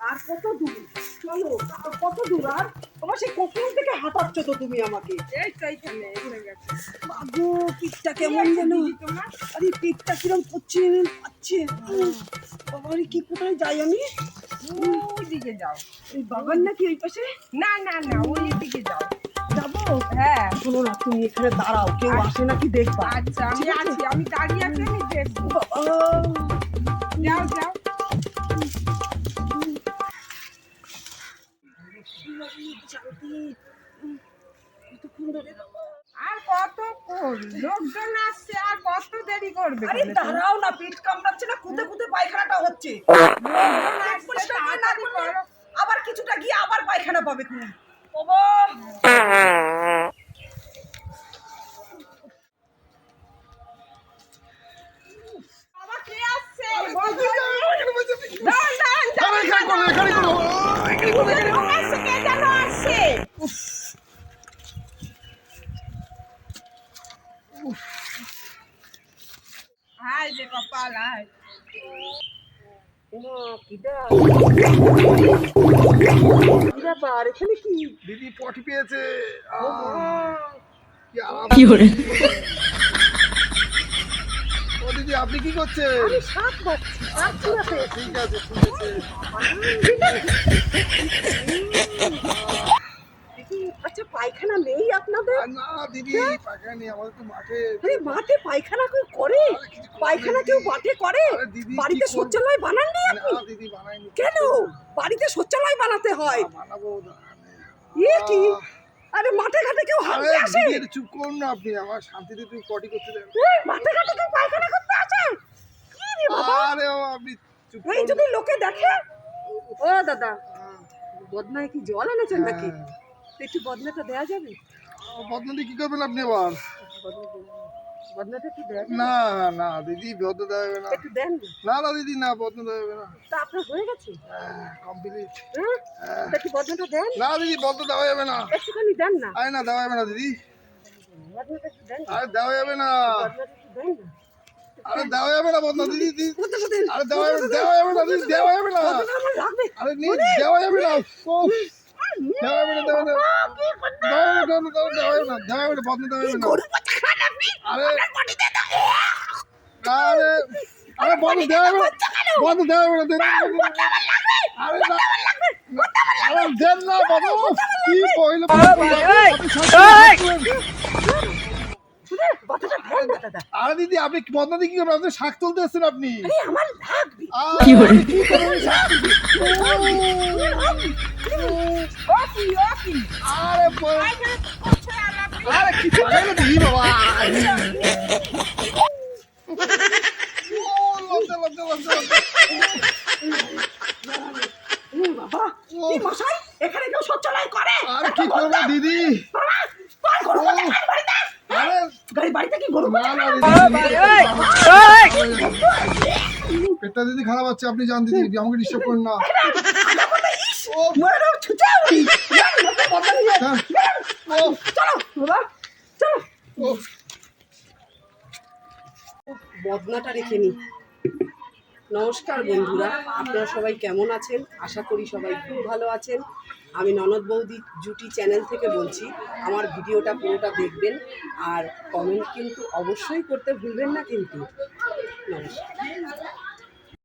আর কত দূর? চলো আর কত দূর? আর তোমার সেই কখন থেকে হাঁটাচ্ছ তো তুমি আমাকে? এই তো এইখানে বাবু পিঠটা কেমন যেন? আরে পিঠটা কিরম করছে পাচ্ছে বাবারে কি কোথায় যাই আমি? ওই দিকে যাও। এই বাবার নাকি ওই পাশে? না না না ওই দিকে যাও। যাব? হ্যাঁ। শোনো না তুমি এখানে দাঁড়াও কেউ আসে নাকি দেখবা? আচ্ছা আমি? আছি? আমি দাঁড়িয়ে আছি আমি দেখব। যাও যাও। আর কতক্ষণ লোকজন আসছে আর কত দেরি করবে আরে দাঁড়াও না পেট কামড়াচ্ছে না কুদে কুদে পায়খানাটা হচ্ছে। আবার কিছুটা গিয়ে আবার পায়খানা পাবে খুনি এখানে করো এখানে করো দাঁড়ান। লোক আসছে, কে যেন আসছে? হায় রে কপাল। ব্যাপার? এখানে কি? দিদি পটি পেয়েছে। কি দিদি আপনি কি করছেন? ঠিক আছে আচ্ছা পায়খানা নেই আপনাদের? না দিদি পায়খানা নেই আমাদের তো মাঠে। আরে মাঠে পায়খানা কেউ করে? পায়খানা কেউ মাঠে করে? বাড়িতে? শৌচালয় বানাননি না আপনি? দিদি বানাইনি। কেন? বাড়িতে শৌচালয় বানাতে হয়। বানাবো। এ কি? আরে মাঠে ঘাটে কেউ হাঁটতে আসে? চুপ করুন না আপনি আমার শান্তিতে একটু পটি করতে দেন এই, মাঠে ঘাটে কেউ পায়খানা করতে আসে? কি রে বাবা? আরে আপনি চুপ এই যদি লোকে দেখে? ও দাদা হ্যাঁ, বদনায় কি জল এনেছেন নাকি হ্যাঁ। তো একটু দেওয়া যাবে? কি করবেন আপনি আবার? একটু? না না দিদি দেওয়া যাবে না। একটু দেন। না না দিদি না দেওয়া যাবে না। তা আপনার হয়ে গেছে? কমপ্লিট হ্যাঁ। একটু বদনাটা দেন। না দিদি দেওয়া যাবে না। একটুখানি দেন না। আরে না দেওয়া যাবে না দিদি। বদনাটা একটু দেন। আরে দেওয়া যাবে না। বদনাটা একটু দেন না। আরে দেওয়া যাবে না দিদি দিদি। আরে দেওয়া যাবে দেওয়া যাবে না দিদি দেওয়া যাবে আরে নি দেওয়া যাবে না। আরে দাদা আরে দিদি আপনি বদনা দিয়ে কি করবেন আপনি শাক তুলতে এসেছেন আপনি আমার কি বলে? কি করবেন শাক তুলতে? ও কি, ও কি? আরে আর কিছু বাবা এখানে কেউ শৌচালয় করে আরে কি করব পেটটা দিদি খারাপ হচ্ছে আপনি জান দিদি আমাকে ডিস্টার্ব করেন না চলো বাবা চলো বদনাটা রেখে নি। নমস্কার বন্ধুরা আপনারা সবাই কেমন আছেন? আশা করি সবাই খুব ভালো আছেন। আমি ননদ বৌদি জুটি চ্যানেল থেকে বলছি আমার ভিডিওটা পুরোটা দেখবেন আর কমেন্ট কিন্তু অবশ্যই করতে ভুলবেন না কিন্তু। নমস্কার।